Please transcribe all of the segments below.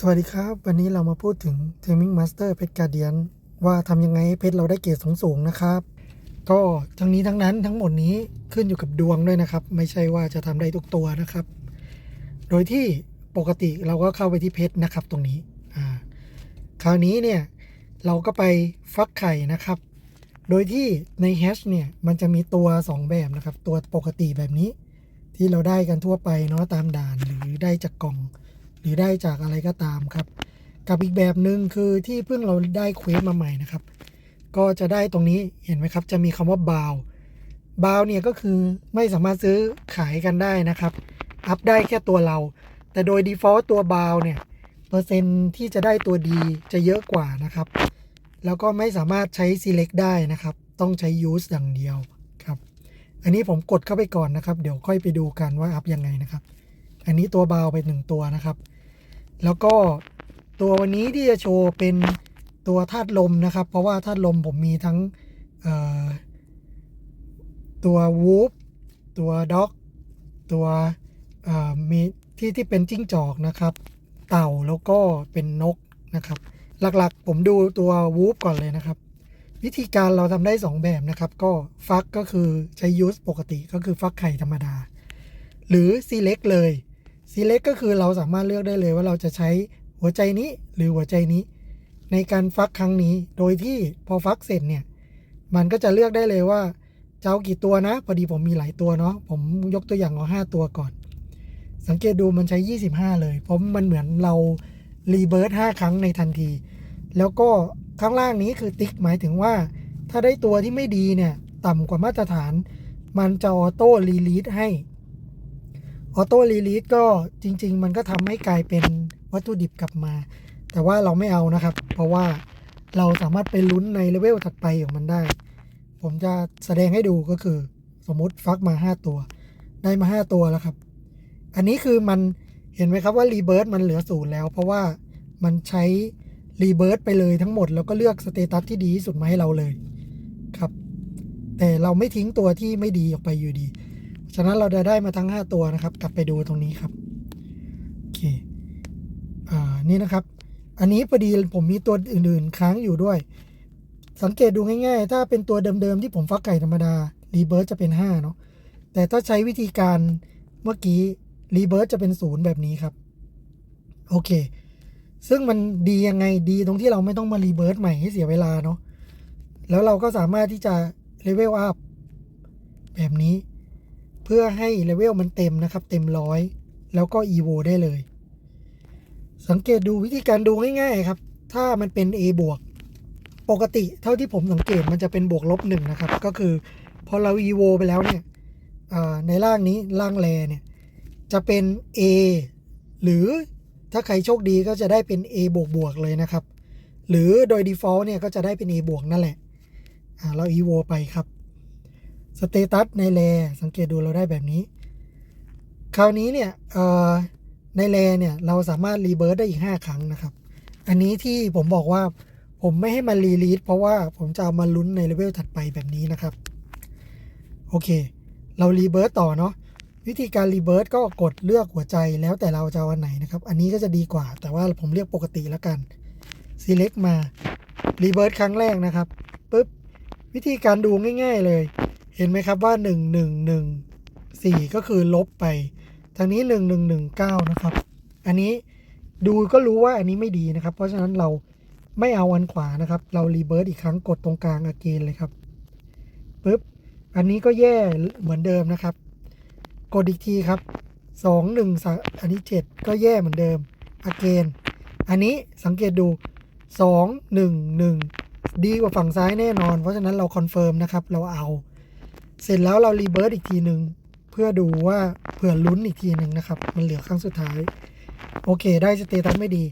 สวัสดีครับ วันนี้เรามาพูดถึง Taming Master Pet Guardian ว่าทำยังไงให้เพชรเราได้เกรดสูงๆนะครับ ก็ทั้งนี้ทั้งนั้นทั้งหมดนี้ขึ้นอยู่กับดวงด้วยนะครับ ไม่ใช่ว่าจะทำได้ทุกตัวนะครับ โดยที่ปกติเราก็เข้าไปที่เพชรนะครับตรงนี้อ่าคราวนี้เนี่ยเราก็ไปฟักไข่นะครับ โดยที่ในแฮชเนี่ยมันจะมีตัว 2 แบบนะครับ ตัวปกติแบบนี้ที่เราได้กันทั่วไปเนาะตามด่านหรือได้จากกล่อง รือได้จากอะไรก็ตามครับ กับอีกแบบหนึ่งคือที่เพิ่งเราได้เควสมาใหม่นะครับ ก็จะได้ตรงนี้เห็นไหมครับ จะมีคำว่าบาวบาวเนี่ยก็คือไม่สามารถซื้อขายกันได้นะครับ อัพได้แค่ตัวเรา แต่โดย default ตัวบาวเนี่ยเปอร์เซ็นที่จะได้ตัวดีจะเยอะกว่านะครับ แล้วก็ไม่สามารถใช้ select ได้นะครับ ต้องใช้ use อย่างเดียวครับ อันนี้ผมกดเข้าไปก่อนนะครับ เดี๋ยวค่อยไปดูกันว่าอัพยังไงนะครับ อันนี้ตัวบาวไปหนึ่งตัวนะครับ แล้วก็ตัววันนี้ที่จะโชว์เป็นตัวธาตุลมนะครับ เพราะว่าธาตุลมผมมีทั้งตัววูฟตัวด็อก ตัวมีที่ที่เป็นจิ้งจอกนะครับ เต่าแล้วก็เป็นนกนะครับ หลักๆผมดูตัววูฟก่อนเลยนะครับ วิธีการเราทำได้ 2 แบบนะครับ ก็ฟักก็คือใช้ยูสปกติก็คือฟักไข่ธรรมดา หรือ select เลย select ก็คือเราสามารถเลือกได้เลยว่าเราจะใช้หัวใจนี้หรือหัวใจนี้ ในการฟักครั้งนี้ โดยที่พอฟักเสร็จเนี่ย มันก็จะเลือกได้เลยว่าจะเอากี่ตัวนะ พอดีผมมีหลายตัวเนาะผมยกตัวอย่างเอา5ตัวก่อน สังเกตดูมันใช้ 25 เลย เพราะมันเหมือนเรารีเบิร์ต5ครั้งในทันที แล้วก็ข้างล่างนี้คือติ๊กหมายถึงว่า ถ้าได้ตัวที่ไม่ดีเนี่ย ต่ำกว่ามาตรฐาน มันจะออโต้รีลีสให้ ออโต้รีลีสก็จริง ๆ มันก็ทำให้กลายเป็นวัตถุดิบกลับมา แต่ว่าเราไม่เอานะครับ เพราะว่าเราสามารถไปลุ้นในเลเวลถัดไปของมันได้ ผมจะแสดงให้ดูก็คือ สมมุติฟักมา 5 ตัว ได้มา 5 ตัวแล้วครับ อันนี้คือมันเห็นไหมครับว่ารีเบิร์ตมันเหลือศูนย์แล้ว เพราะว่ามันใช้รีเบิร์ตไปเลยทั้งหมด แล้วก็เลือกสเตตัสที่ดีที่สุดมาให้เราเลยครับ แต่เราไม่ทิ้งตัวที่ไม่ดีออกไปอยู่ดี ฉะนั้นเราจะได้มาทั้ง 5 ตัวนะครับ กลับไปดูตรงนี้ครับโอเคอ่านี่นะครับ อันนี้พอดีผมมีตัวอื่น ๆ ค้างอยู่ด้วย สังเกตดูง่าย ๆ ถ้าเป็นตัวเดิม ๆ ที่ผมฟักไก่ธรรมดารีเบิร์ตจะเป็น 5 เนาะแต่ถ้าใช้วิธีการเมื่อกี้รีเบิร์ตจะเป็น 0 แบบนี้ครับ โอเค ซึ่งมันดียังไงดีตรงที่เราไม่ต้องมารีเบิร์ตใหม่ให้เสียเวลาเนาะแล้วเราก็สามารถที่จะเลเวลอัพแบบนี้ เพื่อให้เลเวลมันเต็มนะครับ เต็มร้อยแล้วก็ EVO ได้เลย สังเกตดูวิธีการดูง่ายๆครับ ถ้ามันเป็น A บวกปกติเท่าที่ผมสังเกตมันจะเป็นบวกลบหนึ่งนะครับ ก็คือพอเรา EVO ไปแล้วเนี่ยในร่างนี้ร่างแรเนี่ยจะเป็น A หรือถ้าใครโชคดีก็จะได้เป็น A บวกบวกเลยนะครับ หรือโดย default เนี่ยก็จะได้เป็น A บวกนั่นแหละเรา EVO ไปครับ สเตตัสในแลสังเกตดูเราได้แบบนี้ คราวนี้เนี่ยในแลเนี่ยเราสามารถรีเบิร์ตได้อีก 5 ครั้งนะครับ อันนี้ที่ผมบอกว่าผมไม่ให้มันรีลีสเพราะว่าผมจะเอามาลุ้นในเลเวลถัดไปแบบนี้นะครับ โอเค เรารีเบิร์ตต่อเนาะวิธีการรีเบิร์ตก็กดเลือกหัวใจแล้วแต่เราจะเอาอันไหนนะครับ อันนี้ก็จะดีกว่า แต่ว่าผมเรียกปกติแล้วกัน select มารีเบิร์ตครั้งแรกนะครับปุ๊บวิธีการดูง่าย ๆเลย เห็นไหมครับว่า 1 1 1 4 ก็คือลบไป ทางนี้ 1 1 1 9 นะครับ อันนี้ดูก็รู้ว่าอันนี้ไม่ดีนะครับ เพราะฉะนั้นเราไม่เอาอันขวานะครับ เรารีเบิร์ตอีกครั้งกดตรงกลางอเกนเลยครับปุ๊บ อันนี้ก็แย่เหมือนเดิมนะครับ กดอีกทีครับ 2 1 3 อันนี้ 7 ก็แย่เหมือนเดิมอเกนอันนี้สังเกตดู 2 1 1 ดีกว่าฝั่งซ้ายแน่นอน เพราะฉะนั้นเราคอนเฟิร์มนะครับ เราเอา เสร็จแล้วเรารีเบิร์ตอีกทีหนึ่งเพื่อดูว่าเผื่อลุ้นอีกทีหนึ่งนะครับ มันเหลือครั้งสุดท้าย โอเค ได้สเตตัสไม่ดี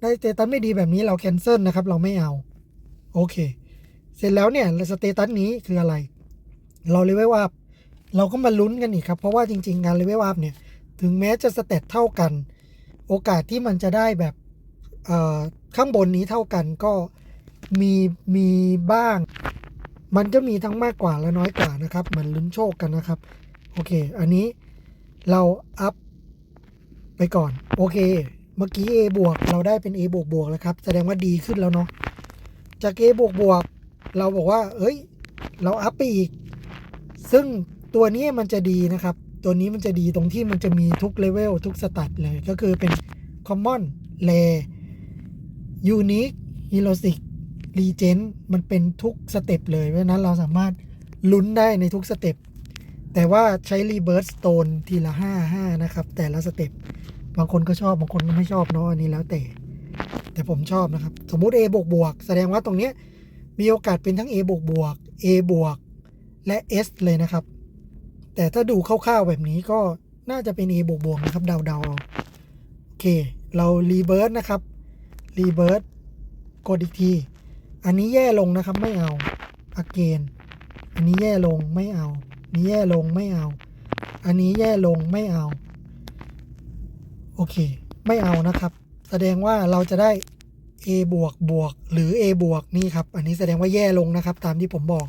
ได้สเตตัสไม่ดีแบบนี้เราแคนเซิลนะครับ เราไม่เอา โอเค เสร็จแล้วเนี่ยสเตตัสนี้คืออะไร เราเลเวลอัพเราก็มาลุ้นกันอีกครับ เพราะว่าจริง ๆ การเลเวลอัพเนี่ย ถึงแม้จะสเตตเท่ากัน โอกาสที่มันจะได้แบบข้างบนนี้เท่ากันก็มีมีบ้าง มันก็มีทั้งมากกว่าและน้อยกว่านะครับ เหมือนลุ้นโชคกันนะครับ โอเค อันนี้เราอัพไปก่อน โอเค เมื่อกี้ A บวกเราได้เป็น A บวกบวกแล้วครับ แสดงว่าดีขึ้นแล้วเนาะ จาก A บวกบวกเราบอกว่า เอ้ย เราอัพไปอีก ซึ่งตัวนี้มันจะดีนะครับ ตัวนี้มันจะดีตรงที่มันจะมีทุกเลเวลทุกสตัดเลย ก็คือเป็น Common r a Unique h e r o i c Regent มันเป็นทุกสเต็ปเลยเพราะนั้นเราสามารถลุ้นได้ในทุกสเต็ปแต่ว่าใช้ Rebirth Stone ทีละ 5 5 นะครับ แต่ละสเต็ปบางคนก็ชอบ บางคนก็ไม่ชอบเนาะอันนี้แล้วแต่ แต่ผมชอบนะครับ สมมุติ A บวกบวกแสดงว่าตรงเนี้ยมีโอกาสเป็นทั้ง A บวกบวก A บวกและ S เลยนะครับ แต่ถ้าดูคร่าวๆแบบนี้ก็น่าจะเป็น A บวกบวกนะครับ เดาๆโอเค เรา Rebirth นะครับ Rebirth กดอีกที อันนี้แย่ลงนะครับไม่เอา again อันนี้แย่ลงไม่เอา นี้แย่ลงไม่เอา อันนี้แย่ลงไม่เอา โอเค ไม่เอานะครับ แสดงว่าเราจะได้ A บวกบวกหรือ A บวกนี่ครับ อันนี้แสดงว่าแย่ลงนะครับ ตามที่ผมบอก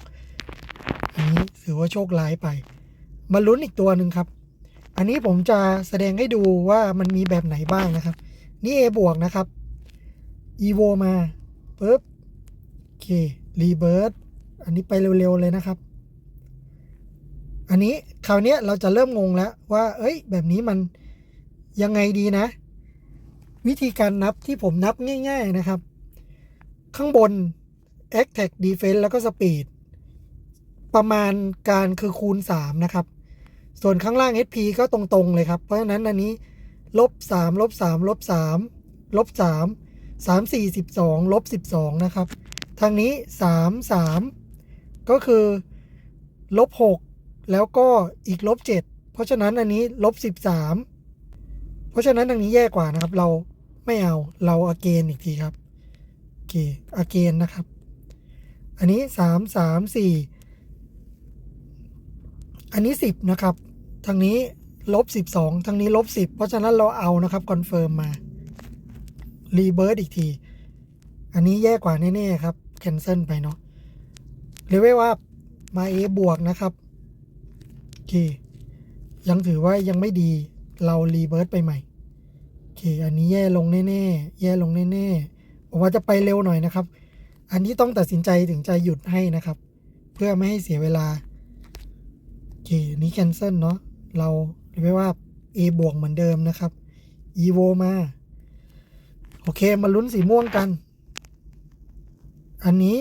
อันนี้ถือว่าโชคร้ายไป มาลุ้นอีกตัวหนึ่งครับ อันนี้ผมจะแสดงให้ดูว่ามันมีแบบไหนบ้างนะครับ นี่ A บวกนะครับ evo มาปุ๊บ โอเค rebirth อันนี้ไปเร็ว ๆ เลยนะครับ อันนี้คราวนี้เราจะเริ่มงงแล้วว่า เอ้ย แบบนี้มันยังไงดีนะ วิธีการนับที่ผมนับง่าย ๆนะครับ ข้างบน attack defense แล้วก็ speed ประมาณการคือคูณ 3 นะครับ ส่วนข้างล่าง HP ก็ตรง ๆ เลยครับ เพราะฉะนั้นอันนี้ลบ3ลบ3ลบ3ลบ3 3 4 12ลบ12 นะครับ ทางนี้ 3 3 ก็คือลบ6แล้วก็อีกลบ7เพราะฉะนั้นอันนี้ลบ13 เพราะฉะนั้นทางนี้แย่กว่านะครับ เราไม่เอาเราอเกนอีกทีครับโอเคอเกนนะครับ อันนี้ 3 3 4 อันนี้ 10 นะครับทางนี้ลบ12ทางนี้ลบ10 เพราะฉะนั้นเราเอานะครับคอนเฟิร์มมารีเบิร์ตอีกที อันนี้แย่กว่าแน่ ๆ ครับ แคนเซิลไปเนาะเรียกว่ามา A บวกนะครับโอเคยังถือว่ายังไม่ดีเรารีเบิร์ตไปใหม่โอเคอันนี้แย่ลงแน่ๆ แย่ลงแน่ๆผมว่าจะไปเร็วหน่อยนะครับ อันที่ต้องตัดสินใจถึงจะหยุดให้นะครับ เพื่อไม่ให้เสียเวลาโอเคนี้แคนเซิลเนาะเราเรียกว่า A บวกเหมือนเดิมนะครับ evo มา โอเค มาลุ้นสีม่วงกัน อันนี้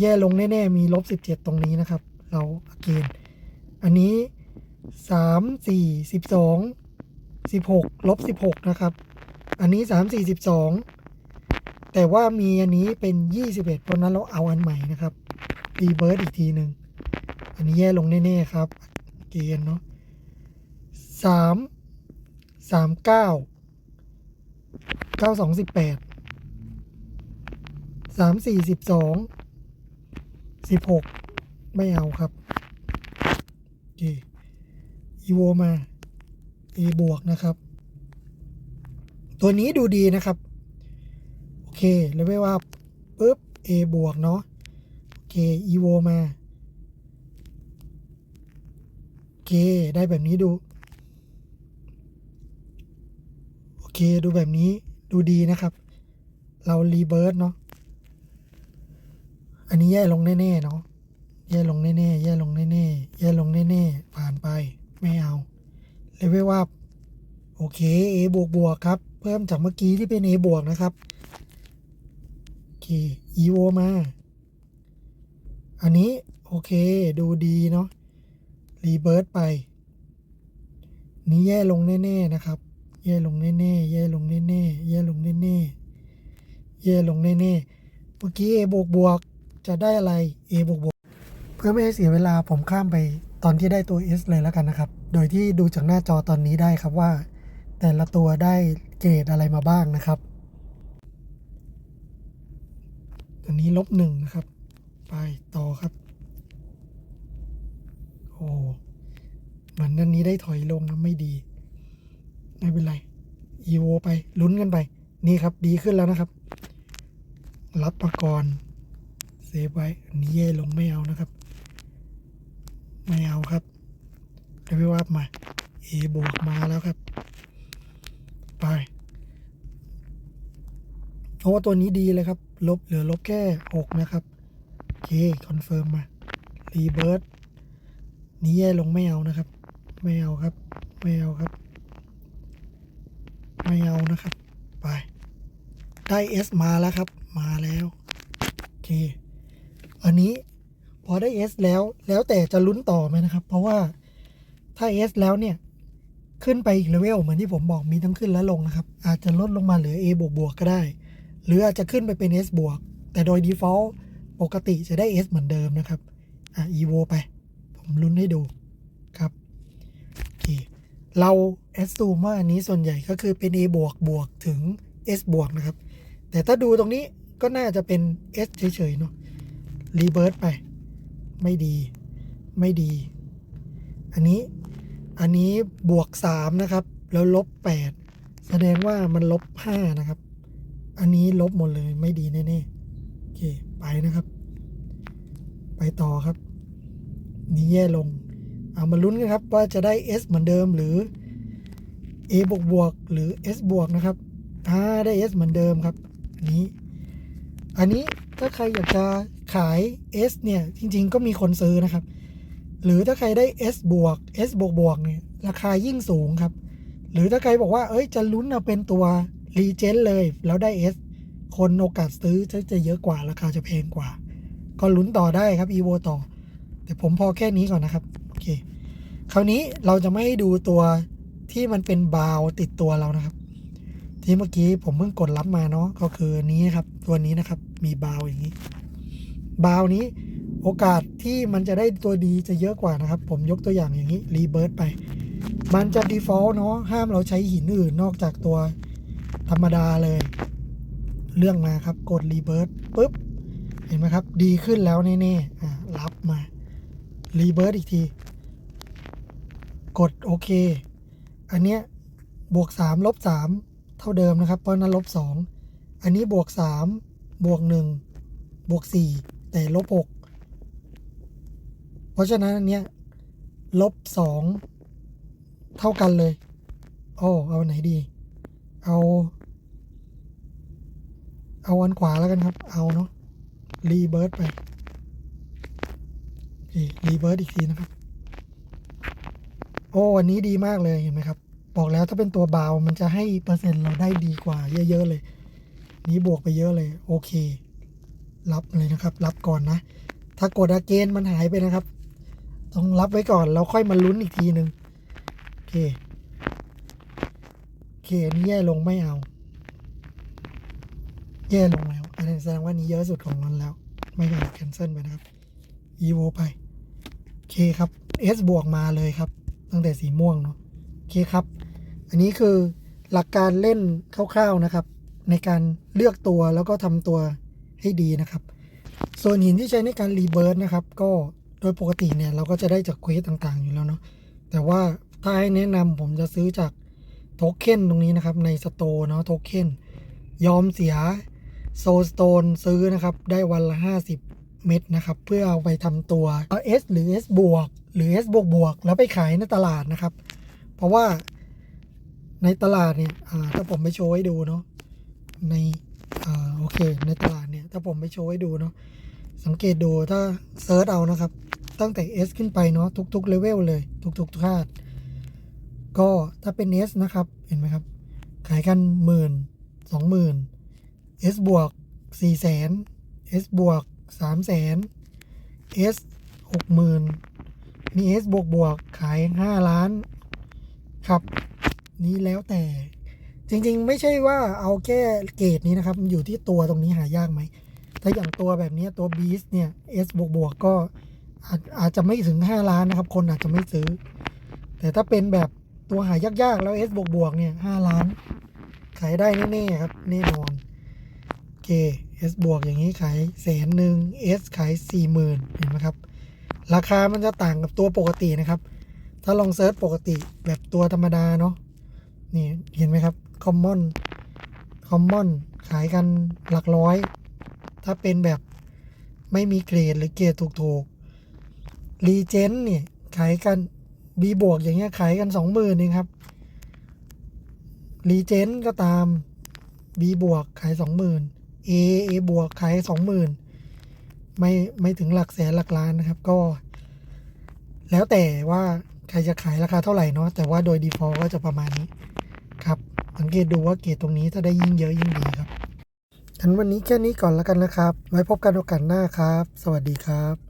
แย่ลงแน่ ๆ มีลบสิบเจ็ดตรงนี้นะครับ เราเกณฑ์อันนี้สามสี่สิบสองสิบหกลบสิบหกนะครับ อันนี้สามสี่สิบสองแต่ว่ามีอันนี้เป็นยี่สิบเอ็ดเพราะนั้นเราเอาอันใหม่นะครับรีเบิร์ดอีกทีหนึ่งอันนี้แย่ลงแน่ ๆ ครับ เกณฑ์เนาะสามสามเก้าเก้าสองสิบแปด สามสี่สิบสองสิบหกไม่เอาครับโอเคอีโวมา A บวกนะครับ ตัวนี้ดูดีนะครับ โอเคเลยไม่ว่าปุ๊บ A บวกเนาะโอเคอีโวมาโอเคได้แบบนี้ดูโอเคดูแบบนี้ดูดีนะครับ เรารีเบิร์ตเนาะ อันนี้แย่ลงแน่ๆเนาะแย่ลงแน่ๆแย่ลงแน่ๆแย่ลงแน่ๆผ่านไปไม่เอาเลเวลว่าโอเค A บวกบวกครับ เพิ่มจากเมื่อกี้ที่เป็น A บวกนะครับโอเค EVO มา อันนี้ โอเค ดูดีเนาะรีเบิร์ตไป นี้แย่ลงแน่ๆนะครับ แย่ลงแน่ๆแย่ลงแน่ๆแย่ลงแน่ๆแย่ลงแน่ๆเมื่อกี้ A บวกบวก จะได้อะไร A บวกบวกเพื่อไม่ให้เสียเวลาผมข้ามไปตอนที่ได้ตัว S เลยแล้วกันนะครับ โดยที่ดูจากหน้าจอตอนนี้ได้ครับว่า แต่ละตัวได้เกรดอะไรมาบ้างนะครับตัวนี้ลบหนึ่งนะครับ ไปต่อครับ โอ้เหมือนอันนี้ได้ถอยลงนะไม่ดี ไม่เป็นไรอีโวไปลุ้นกันไป นี่ครับดีขึ้นแล้วนะครับ รับประกรเซ ฟไว้อันนี้แย่ลงไม่เอานะครับ ไม่เอาครับเดี๋ยวไปว่ามา A บวกมาแล้วครับ ไปอ้ตัวนี้ดีเลยครับ ลบเหลือลบแค่หกนะครับโอเคคอนเฟิร์มมารีเบิร์ดนี้แย่ลงไม่เอานะครับ ไม่เอาครับ ไม่เอาครับ ไม่เอานะครับ ไป ได้ S มาแล้วครับ มาแล้ว โอเค อันนี้พอได้ S แล้วแล้วแต่จะลุ้นต่อไหมนะครับ เพราะว่าถ้า S แล้วเนี่ย ขึ้นไปอีกเลเวลเหมือนที่ผมบอกมีทั้งขึ้นและลงนะครับ อาจจะลดลงมาเหลือ A บวกบวกก็ได้ หรืออาจจะขึ้นไปเป็น S บวกแต่โดย default ปกติจะได้ S เหมือนเดิมนะครับ อะ evo ไป ผมลุ้นให้ดูครับโอเคเรา assume ว่าอันนี้ส่วนใหญ่ก็คือเป็น A บวกบวกถึง S บวกนะครับ แต่ถ้าดูตรงนี้ก็น่าจะเป็น S เฉยๆเนาะ รีเบิร์ตไป ไม่ดี ไม่ดี อันนี้ อันนี้บวก 3 นะครับ แล้วลบ 8 แสดงว่ามันลบ 5 นะครับ อันนี้ลบหมดเลยไม่ดีแน่ๆโอเค ไปนะครับ ไปต่อครับ นี่แย่ลง เอามาลุ้นกันครับ ว่าจะได้ S เหมือนเดิมหรือ A บวกบวกหรือ S บวกนะครับอ่าได้ S เหมือนเดิมครับนนี้ อันนี้ถ้าใครอยากจะ ขาย S เนี่ย จริง ๆ ก็มีคนซื้อนะครับ หรือถ้าใครได้ S บวก S บวกบวกเนี่ยราคายิ่งสูงครับ หรือถ้าใครบอกว่าเอ้ยจะลุ้นเอาเป็นตัวรีเจนเลย แล้วได้ S คนโอกาสซื้อจะจะเยอะกว่าราคาจะแพงกว่า ก็ลุ้นต่อได้ครับ EVO ต่อ แต่ผมพอแค่นี้ก่อนนะครับโอเคคราวนี้เราจะไม่ให้ดูตัวที่มันเป็นบาวติดตัวเรานะครับ ที่เมื่อกี้ผมเพิ่งกดรับมาเนาะก็คือนนี้ครับ ตัวนี้นะครับมีบาวอย่างนี้ บาวนี้โอกาสที่มันจะได้ตัวดีจะเยอะกว่านะครับ ผมยกตัวอย่างอย่างนี้รีเบิร์ตไป มันจะ default เนาะห้ามเราใช้หินอื่นนอกจากตัวธรรมดาเลย เรื่องมาครับกดรีเบิร์ตปุ๊บ เห็นไหมครับ ดีขึ้นแล้วแน่ๆอ่ารับมารีเบิร์ตอีกที กดโอเค อันเนี้ยบวก3ลบ3เท่าเดิมนะครับ เพราะนั้นลบ2อันนี้บวก3บวก1บวก4 แต่ลบ6เพราะฉะนั้นอันเนี้ยลบ2เท่ากันเลยโอ้เอาไหนดี เอา เอาอันขวาแล้วกันครับ เอาเนาะรีเบิร์ตไปรีเบิร์ตอีกทีนะครับ โอ้อันนี้ดีมากเลยเห็นไหมครับ บอกแล้วถ้าเป็นตัวบาวมันจะให้เปอร์เซ็นต์เราได้ดีกว่าเยอะ ๆ เลย นี้บวกไปเยอะเลย โอเค รับเลยนะครับ รับก่อนนะ ถ้ากดอาเกนมันหายไปนะครับ ต้องรับไว้ก่อนแล้วค่อยมาลุ้นอีกทีหนึ่งโอเคโอเคอันนี้แย่ลงไม่เอา แย่ลงแล้วอันนี้แสดงว่านี้เยอะสุดของมันแล้ว ไม่เอาแคนเซิลไปนะครับ evo ไปโอเคครับ s บวกมาเลยครับ ตั้งแต่สีม่วงเนาะโอเคครับ อันนี้คือหลักการเล่นคร่าวๆนะครับ ในการเลือกตัวแล้วก็ทำตัว ให้ดีนะครับ ส่วนหินที่ใช้ในการรีเบิร์ดนะครับ ก็โดยปกติเนี่ยเราก็จะได้จากเควสต่างๆ อยู่แล้วเนาะแต่ว่าถ้าให้แนะนำผมจะซื้อจากโทเค็นตรงนี้นะครับในสโตร์เนาะโทเค็นยอมเสียโซสโตนซื้อนะครับ ได้วันละ 50 เม็ดนะครับ เพื่อเอาไปทำตัว S หรือ S บวกหรือ S บวกบวกแล้วไปขายในตลาดนะครับ เพราะว่าในตลาดเนี่ยถ้าผมไปโชว์ให้ดูเนาะในอโอเค ในตลาดเนี่ย ถ้าผมไปโชว์ให้ดูเนาะสังเกตดูถ้าเซิร์ชเอานะครับ ตั้งแต่ S ขึ้นไปเนาะทุกๆเลเวลเลย ทุกๆธาตุก็ถ้าเป็น S นะครับเห็นไหมครับ ขายกันหมื่นสองหมื่น S บวกสี่แสน S บวกสามแสน S หกหมื่นมี S บวกบวกขายห้าล้านครับ นี้แล้วแต่ จริง ๆ ไม่ใช่ว่าเอาแค่เกรดนี้นะครับ อยู่ที่ตัวตรงนี้หายากไหมถ้าอย่างตัวแบบนี้ตัว Beast เนี่ย S บวกบวกก็อาจอาจจะไม่ถึง 5 ล้านนะครับ คนอาจจะไม่ซื้อ แต่ถ้าเป็นแบบตัวหายากๆ แล้ว S บวกบวกเนี่ย 5 ล้าน ขายได้แน่ๆครับแน่นอนโอเค S บวกอย่างนี้ขายแสนหนึ่ง S ขายสี่หมื่นเห็นไหมครับ ราคามันจะต่างกับตัวปกตินะครับ ถ้าลองเซิร์ชปกติแบบตัวธรรมดาเนาะนี่เห็นไหมครับ คอมมอนคอมมอนขายกันหลักร้อย ถ้าเป็นแบบไม่มีเกรดหรือเกรดถูกๆรีเจนเนี่ยขายกัน B บวกอย่างเงี้ยขายกันสองหมื่นเองครับรีเจนก็ตาม B บวกขายสองหมื่น A A บวกขายสองหมื่นไม่ไม่ถึงหลักแสนหลักล้านนะครับก็ แล้วแต่ว่าใครจะขายราคาเท่าไหร่เนาะแต่ว่าโดย default ก็จะประมาณนี้ สังเกตดูว่าเกรดตรงนี้ถ้าได้ยิ่งเยอะยิ่งดีครับงั้นวันนี้แค่นี้ก่อนแล้วกันนะครับ ไว้พบกันโอกาสหน้าครับ สวัสดีครับ